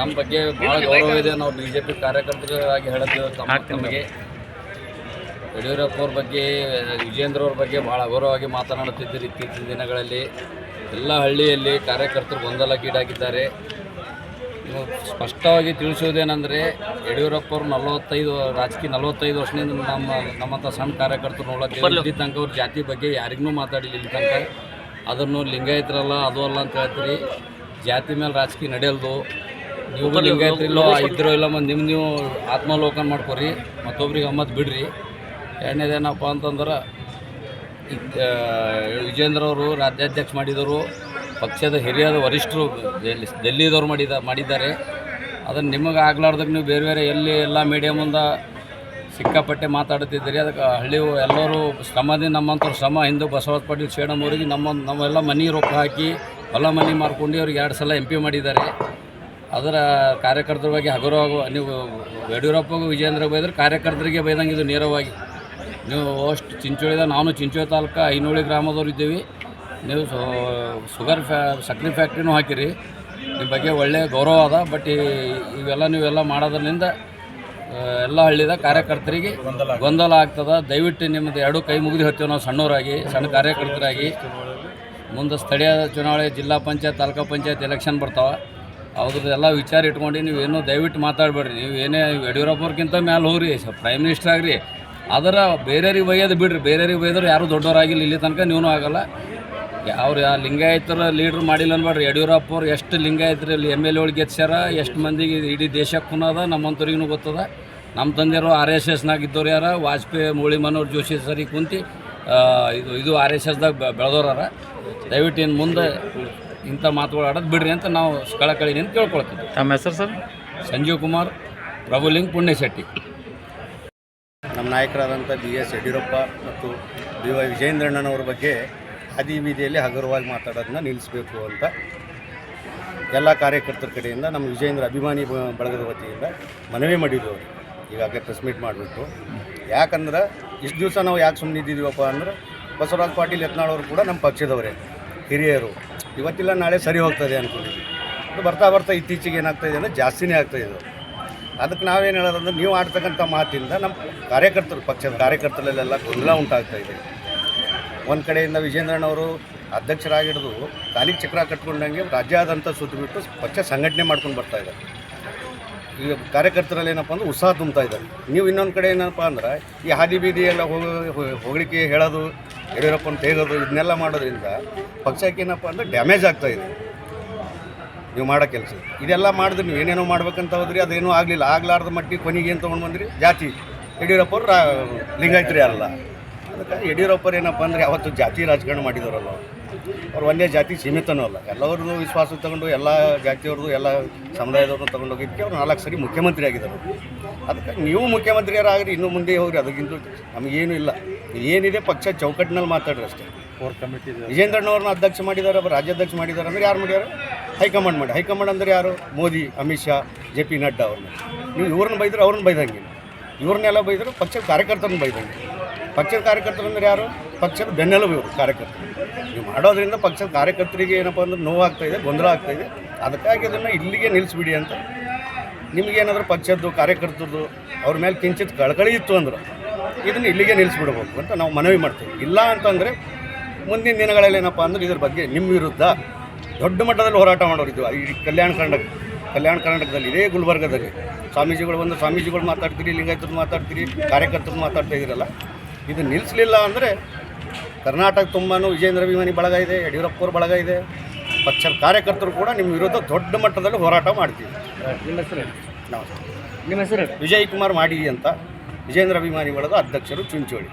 ನಮ್ಮ ಬಗ್ಗೆ ಭಾಳ ಗೌರವ ಇದೆ. ನಾವು ಬಿ ಜೆ ಪಿ ಕಾರ್ಯಕರ್ತರಾಗಿ ಹೇಳುತ್ತೇವೆ ತಮ್ಮ ತಮಗೆ ಯಡಿಯೂರಪ್ಪ ಅವ್ರ ಬಗ್ಗೆ ವಿಜೇಂದ್ರ ಅವ್ರ ಬಗ್ಗೆ ಭಾಳ ಗೌರವವಾಗಿ ಮಾತನಾಡುತ್ತಿದ್ದರು. ಇತ್ತೀಚಿನ ದಿನಗಳಲ್ಲಿ ಎಲ್ಲ ಹಳ್ಳಿಯಲ್ಲಿ ಕಾರ್ಯಕರ್ತರು ಗೊಂದಲಕ್ಕೀಡಾಗಿದ್ದಾರೆ ಸ್ಪಷ್ಟವಾಗಿ ತಿಳಿಸುವುದೇನೆಂದರೆ ಯಡಿಯೂರಪ್ಪ ಅವರು ನಲವತ್ತೈದು ರಾಜಕೀಯ ನಲವತ್ತೈದು ವರ್ಷದಿಂದ ನಮ್ಮ ನಮ್ಮಂಥ ಸಣ್ಣ ಕಾರ್ಯಕರ್ತರು ನೋಡೋಕ್ಕೆ ಇಲ್ಲಿ ತನಕ ಅವ್ರ ಜಾತಿ ಬಗ್ಗೆ ಯಾರಿಗೂ ಮಾತಾಡಲಿಲ್ಲ ಇಲ್ಲಿ ತನಕ ಅದನ್ನು ಲಿಂಗಾಯತರಲ್ಲ ಅದು ಅಲ್ಲ ಅಂತ ಹೇಳ್ತೀರಿ. ಜಾತಿ ಮೇಲೆ ರಾಜಕೀಯ ನಡೆಯಲ್ದು. ನೀವು ಲಿಂಗಾಯತರಿಲ್ಲೋ ಇದ್ರೋ ಇಲ್ಲ ಮತ್ತು ನಿಮ್ಮ ನೀವು ಆತ್ಮಾವಲೋಕನ ಮಾಡ್ಕೊರಿ ಮತ್ತೊಬ್ರಿಗೆ ಅಮ್ಮತ್ ಬಿಡ್ರಿ ಎರಡನೇದೇನಪ್ಪ ಅಂತಂದ್ರೆ ವಿಜೇಂದ್ರ ಅವರು ರಾಜ್ಯಾಧ್ಯಕ್ಷ ಮಾಡಿದರು ಪಕ್ಷದ ಹಿರಿಯದ ವರಿಷ್ಠರು ಡೆಲ್ಲಿ ಡೆಲ್ಲಿದವ್ರು ಮಾಡಿದ ಮಾಡಿದ್ದಾರೆ ಅದನ್ನು ನಿಮಗೆ ಆಗ್ಲಾರ್ದಕ್ಕೆ ನೀವು ಬೇರೆ ಬೇರೆ ಎಲ್ಲಿ ಎಲ್ಲ ಮೀಡಿಯಾ ಮುಂದೆ ಸಿಕ್ಕಾಪಟ್ಟೆ ಮಾತಾಡುತ್ತಿದ್ದೀರಿ ಅದಕ್ಕೆ ಹಳ್ಳಿ ಎಲ್ಲರೂ ಶ್ರಮದಿಂದ ನಮ್ಮಂಥವ್ರು ಶ್ರಮ ಹಿಂದೂ ಬಸವರಾಜ ಪಾಟೀಲ್ ಶೇಡಮ್ ಅವರಿಗೆ ನಮ್ಮ ನಾವೆಲ್ಲ ಮನೆ ರೊಕ್ಕ ಹಾಕಿ ಹೊಲ ಮನೆ ಮಾರ್ಕೊಂಡು ಅವ್ರಿಗೆ ಎರಡು ಸಲ ಎಂ ಪಿ ಮಾಡಿದ್ದಾರೆ ಅದರ ಕಾರ್ಯಕರ್ತರ ಬಗ್ಗೆ ಹಗುರವಾಗ ನೀವು ಯಡಿಯೂರಪ್ಪಗೂ ವಿಜೇಂದ್ರ ಬೈದ್ರೆ ಕಾರ್ಯಕರ್ತರಿಗೆ ಬೈದಂಗೆ ಇದು ನೇರವಾಗಿ. ನೀವು ಅಷ್ಟು ಚಿಂಚೋಳಿದ, ನಾನು ಚಿಂಚೋಳಿ ತಾಲೂಕು ಐನೋಳಿ ಗ್ರಾಮದವ್ರು ಇದ್ದೀವಿ. ನೀವು ಶುಗರ್ ಫ್ಯಾ ಸಕ್ಕರೆ ಫ್ಯಾಕ್ಟ್ರಿನೂ ಹಾಕಿರಿ. ನಿಮ್ಮ ಬಗ್ಗೆ ಒಳ್ಳೆಯ ಗೌರವ ಅದ ಬಟ್ ಇವೆಲ್ಲ ನೀವೆಲ್ಲ ಮಾಡೋದ್ರಿಂದ ಎಲ್ಲ ಹಳ್ಳಿದ ಕಾರ್ಯಕರ್ತರಿಗೆ ಗೊಂದಲ ಆಗ್ತದೆ. ದಯವಿಟ್ಟು ನಿಮ್ಮದು ಎರಡು ಕೈ ಮುಗಿದು ಹೋಗ್ತೀವಿ ನಾವು ಸಣ್ಣವರಾಗಿ, ಸಣ್ಣ ಕಾರ್ಯಕರ್ತರಾಗಿ. ಮುಂದೆ ಸ್ಥಳೀಯ ಚುನಾವಣೆ, ಜಿಲ್ಲಾ ಪಂಚಾಯತ್, ತಾಲೂಕು ಪಂಚಾಯತ್ ಎಲೆಕ್ಷನ್ ಬರ್ತಾವೆ. ಅದ್ರದ್ದೆಲ್ಲ ವಿಚಾರ ಇಟ್ಕೊಂಡು ನೀವೇನು ದಯವಿಟ್ಟು ಮಾತಾಡಬೇಡ್ರಿ. ನೀವು ಏನೇ ಯಡಿಯೂರಪ್ಪವ್ರಿಗಿಂತ ಮ್ಯಾಲೆ ಹೋಗ್ರಿ ಪ್ರೈಮ್ ಮಿನಿಸ್ಟರ್ ಆಗ್ರಿ. ಅದರ ಬೇರೆಯವ್ರಿಗೆ ಬೈಯೋದು ಬಿಡ್ರಿ. ಬೇರೆಯವ್ರಿಗೆ ಬೈದ್ರೆ ಯಾರು ದೊಡ್ಡವರಾಗಿಲ್ಲ. ಇಲ್ಲಿ ತನಕ ನೀವು ಆಗಲ್ಲ. ಅವ್ರು ಯಾರು ಲಿಂಗಾಯತರ ಲೀಡ್ರ್ ಮಾಡಿಲ್ಲ ಅನ್ಬೇಡ್ರಿ. ಯಡಿಯೂರಪ್ಪ ಅವ್ರು ಎಷ್ಟು ಲಿಂಗಾಯತರಲ್ಲಿ ಎಂ ಎಲ್ ಎ ಗೆದ್ಸ್ಯಾರ, ಎಷ್ಟು ಮಂದಿಗೆ ಇಡೀ ದೇಶಕ್ಕೂ ಅದ ನಮ್ಮಂಥವ್ರಿಗೂ ಗೊತ್ತದ. ನಮ್ಮ ತಂದೆಯವರು ಆರ್ ಎಸ್ ಎಸ್ನಾಗ ಇದ್ದವ್ರು ಯಾರ, ವಾಜಪೇಯಿ, ಮುರಳಿ ಮನೋಹರ್ ಜೋಶಿ ಸರಿ ಕುಂತು ಇದು ಇದು ಆರ್ ಎಸ್ ಎಸ್ದಾಗ ಬೆಳೆದವ್ರಾರ ದಯವಿಟ್ಟು ಇನ್ನು ಮುಂದೆ ಇಂಥ ಮಾತುಗಳು ಆಡೋದು ಬಿಡ್ರಿ ಅಂತ ನಾವು ಸ್ಥಳ ಕಳೀನಿ ಅಂತ ಕೇಳ್ಕೊಳ್ತೀವಿ. ತಮ್ಮ ಹೆಸರು ಸರ್? ಸಂಜೀವ್ ಕುಮಾರ್ ಪ್ರಭುಲಿಂಗ್ ಪುಣ್ಯಶೆಟ್ಟಿ. ನಮ್ಮ ನಾಯಕರಾದಂಥ ಬಿ ಎಸ್ ಯಡಿಯೂರಪ್ಪ ಮತ್ತು ಬಿ ವೈ ವಿಜಯೇಂದ್ರಣ್ಣನವ್ರ ಬಗ್ಗೆ ಅದಿ ಬೀದಿಯಲ್ಲಿ ಹಗುರವಾಗಿ ಮಾತಾಡೋದನ್ನ ನಿಲ್ಲಿಸಬೇಕು ಅಂತ ಎಲ್ಲ ಕಾರ್ಯಕರ್ತರ ಕಡೆಯಿಂದ ನಮ್ಮ ವಿಜಯೇಂದ್ರ ಅಭಿಮಾನಿ ಬ- ಬಳಗದ ವತಿಯಿಂದ ಮನವಿ ಮಾಡಿದ್ರು ಅವರು ಈಗಾಗಲೇ ಪ್ರೆಸ್ ಮೀಟ್ ಮಾಡಿಬಿಟ್ಟು. ಯಾಕಂದ್ರೆ ಇಷ್ಟು ದಿವಸ ನಾವು ಯಾಕೆ ಸುಮ್ಮನೆ ಇದ್ದಿದ್ದೀವಪ್ಪ ಅಂದ್ರೆ ಬಸವರಾಜ ಪಾಟೀಲ್ ಯತ್ನಾಳ್ ಕೂಡ ನಮ್ಮ ಪಕ್ಷದವರೇ ಹಿರಿಯರು. ಇವತ್ತಿಲ್ಲ, ನಾಳೆ ಸರಿ ಹೋಗ್ತದೆ ಅಂದ್ಕೊಂಡಿದ್ವಿ ಅದು ಬರ್ತಾ ಬರ್ತಾ ಇತ್ತೀಚೆಗೆ ಏನಾಗ್ತಾಯಿದೆ ಅಂದರೆ ಜಾಸ್ತಿನೇ ಆಗ್ತಾ ಇದೆ ಅದಕ್ಕೆ ನಾವೇನು ಹೇಳೋದಂದ್ರೆ ನೀವು ಆಡ್ತಕ್ಕಂಥ ಮಾತಿಂದ ನಮ್ಮ ಕಾರ್ಯಕರ್ತರು, ಪಕ್ಷದ ಕಾರ್ಯಕರ್ತರಲ್ಲೆಲ್ಲ ಗೊಂದಲ ಉಂಟಾಗ್ತಾ ಇದೆ ಒಂದು ಕಡೆಯಿಂದ ವಿಜೇಂದ್ರಣ್ಣವರು ಅಧ್ಯಕ್ಷರಾಗಿಡಿದು, ಕಾಲಿಗೆ ಚಕ್ರ ಕಟ್ಕೊಂಡಂಗೆ ರಾಜ್ಯಾದ್ಯಂತ ಸುತ್ತಬಿಟ್ಟು ಪಕ್ಷ ಸಂಘಟನೆ ಮಾಡ್ಕೊಂಡು ಬರ್ತಾ ಇದ್ದಾರೆ. ಈಗ ಕಾರ್ಯಕರ್ತರಲ್ಲಿ ಏನಪ್ಪ ಅಂದ್ರೆ ಉತ್ಸಾಹ ತುಂಬ್ತಾ ಇದ್ದಾರೆ. ನೀವು ಇನ್ನೊಂದು ಕಡೆ ಏನಪ್ಪ ಅಂದ್ರೆ ಈ ಹಾದಿ ಬೀದಿ ಎಲ್ಲ ಹೋಗ, ಹೋ- ಹೊಗಳಿಕೆ ಹೇಳೋದು ಯಡಿಯೂರಪ್ಪನ ತೇಗೋದು ಇದನ್ನೆಲ್ಲ ಮಾಡೋದ್ರಿಂದ ಪಕ್ಷಕ್ಕೆ ಏನಪ್ಪ ಅಂದ್ರೆ ಡ್ಯಾಮೇಜ್ ಆಗ್ತಾ ಇದೆ. ನೀವು ಮಾಡೋ ಕೆಲಸ. ಇದೆಲ್ಲ ಮಾಡಿದ್ರೆ ನೀವು ಏನೇನೋ ಮಾಡ್ಬೇಕಂತ ಹೋದ್ರಿ, ಅದೇನೂ ಆಗಲಿಲ್ಲ. ಆಗ್ಲಾರ್ದ ಮಟ್ಟಿಗೆ ಕೊನೆಗೆ ಏನು ತೊಗೊಂಡು ಬಂದ್ರಿ? ಜಾತಿ. ಯಡಿಯೂರಪ್ಪ ಅವ್ರು ರಾ, ಲಿಂಗಾಯತರೇ ಅಲ್ಲ. ಅದಕ್ಕೆ ಯಡಿಯೂರಪ್ಪರು ಏನಪ್ಪ ಅಂದ್ರೆ ಯಾವತ್ತು ಜಾತಿ ರಾಜಕಾರಣ ಮಾಡಿದವರಲ್ಲ ಅವ್ರು ಒಂದೇ ಜಾತಿ ಸೀಮಿತನೂ ಅಲ್ಲ. ಎಲ್ಲರದ್ದು ವಿಶ್ವಾಸ ತಗೊಂಡು ಎಲ್ಲ ಜಾತಿಯವ್ರದ್ದು ಎಲ್ಲ ಸಮುದಾಯದವ್ರನ್ನ ತಗೊಂಡು ಹೋಗಿದ್ದಕ್ಕೆ ಅವ್ರು ನಾಲ್ಕು ಸರಿ ಮುಖ್ಯಮಂತ್ರಿ ಆಗಿದ್ದಾರೆ. ಅದಕ್ಕೆ ನೀವು ಮುಖ್ಯಮಂತ್ರಿಯರಾಗ್ರಿ ಇನ್ನೂ ಮುಂದೆ ಹೋಗ್ರಿ ಅದಕ್ಕಿಂತ ನಮಗೇನು ಇಲ್ಲ. ಏನಿದೆ ಪಕ್ಷ ಚೌಕಟ್ಟಿನಲ್ಲಿ ಮಾತಾಡ್ರಿ ಅಷ್ಟೇ. ಕೋರ್ ಕಮಿಟಿ ವಿಜೇಂದ್ರಣ್ಣವ್ರನ್ನ ಅಧ್ಯಕ್ಷ ಮಾಡಿದ್ದಾರೆ ರಾಜ್ಯಾಧ್ಯಕ್ಷ ಮಾಡಿದ್ದಾರೆ ಅಂದ್ರೆ ಯಾರು ಮಾಡ್ಯಾರ ಹೈಕಮಾಂಡ್ ಮಾಡಿ. ಹೈಕಮಾಂಡ್ ಅಂದ್ರೆ ಯಾರು? ಮೋದಿ ಅಮಿತ್ ಶಾ ಜೆ ಪಿ ನಡ್ಡಾ ಅವ್ರನ್ನ. ನೀವು ಇವ್ರನ್ನ ಬೈದ್ರೆ ಅವ್ರನ್ನ ಬೈದಂಗಿಲ್ಲ ಇವ್ರನ್ನೆಲ್ಲ ಬೈದರು ಪಕ್ಷದ ಕಾರ್ಯಕರ್ತರನ್ನ ಬೈದಂಗೆ. ಪಕ್ಷದ ಕಾರ್ಯಕರ್ತರು ಅಂದ್ರೆ ಯಾರು? ಪಕ್ಷದ ಬೆನ್ನೆಲುಬು ಇವರು, ಕಾರ್ಯಕರ್ತರು. ನೀವು ಮಾಡೋದ್ರಿಂದ ಪಕ್ಷದ ಕಾರ್ಯಕರ್ತರಿಗೆ ಏನಪ್ಪ ಅಂದ್ರೆ ನೋವಾಗ್ತಾಯಿದೆ ಗೊಂದಲ ಇದೆ. ಅದಕ್ಕಾಗಿ ಅದನ್ನು ಇಲ್ಲಿಗೆ ನಿಲ್ಲಿಸ್ಬಿಡಿ ಅಂತ. ನಿಮಗೇನಾದ್ರೂ ಪಕ್ಷದ್ದು, ಕಾರ್ಯಕರ್ತರದ್ದು, ಅವ್ರ ಮೇಲೆ ಕಿಂಚಿತ್ ಕಳಕಳಿ ಇತ್ತು ಅಂದ್ರೆ, ಇದನ್ನು ಇಲ್ಲಿಗೆ ನಿಲ್ಲಿಸ್ಬಿಡ್ಬೇಕು ಅಂತ ನಾವು ಮನವಿ ಮಾಡ್ತೀವಿ. ಇಲ್ಲ ಅಂತಂದರೆ ಮುಂದಿನ ದಿನಗಳಲ್ಲಿ ಏನಪ್ಪ ಅಂದ್ರೆ ಇದ್ರ ಬಗ್ಗೆ ನಿಮ್ಮ ವಿರುದ್ಧ ದೊಡ್ಡ ಮಟ್ಟದಲ್ಲಿ ಹೋರಾಟ ಮಾಡೋರಿದ್ದು ಈ ಕಲ್ಯಾಣ ಕರ್ನಾಟಕ ಕಲ್ಯಾಣ ಕರ್ನಾಟಕದಲ್ಲಿ, ಇದೇ ಗುಲ್ಬರ್ಗದಲ್ಲಿ. ಸ್ವಾಮೀಜಿಗಳು ಬಂದು ಸ್ವಾಮೀಜಿಗಳು ಮಾತಾಡ್ತೀರಿ, ಲಿಂಗಾಯತರು ಮಾತಾಡ್ತೀರಿ, ಕಾರ್ಯಕರ್ತರು ಮಾತಾಡ್ತಾ ಇದ್ದೀರಲ್ಲ ಇದು ನಿಲ್ಲಿಸಲಿಲ್ಲ ಅಂದರೆ ಕರ್ನಾಟಕ ತುಂಬಾ ವಿಜೇಂದ್ರ ಅಭಿಮಾನಿ ಬಳಗ ಇದೆ ಯಡಿಯೂರಪ್ಪವ್ರ ಬಳಗ ಇದೆ. ಪಕ್ಷದ ಕಾರ್ಯಕರ್ತರು ಕೂಡ ನಿಮ್ಮ ವಿರುದ್ಧ ದೊಡ್ಡ ಮಟ್ಟದಲ್ಲಿ ಹೋರಾಟ ಮಾಡ್ತೀವಿ ನಿಮ್ಮ ಹೆಸರು ನಾವು ನಿಮ್ಮ ಹೆಸರು ವಿಜಯ್ ಕುಮಾರ್ ಮಾಡಿ ಅಂತ ವಿಜೇಂದ್ರ ಅಭಿಮಾನಿ ಬಳಗ ಅಧ್ಯಕ್ಷರು ಚುಂಚೋಳಿ.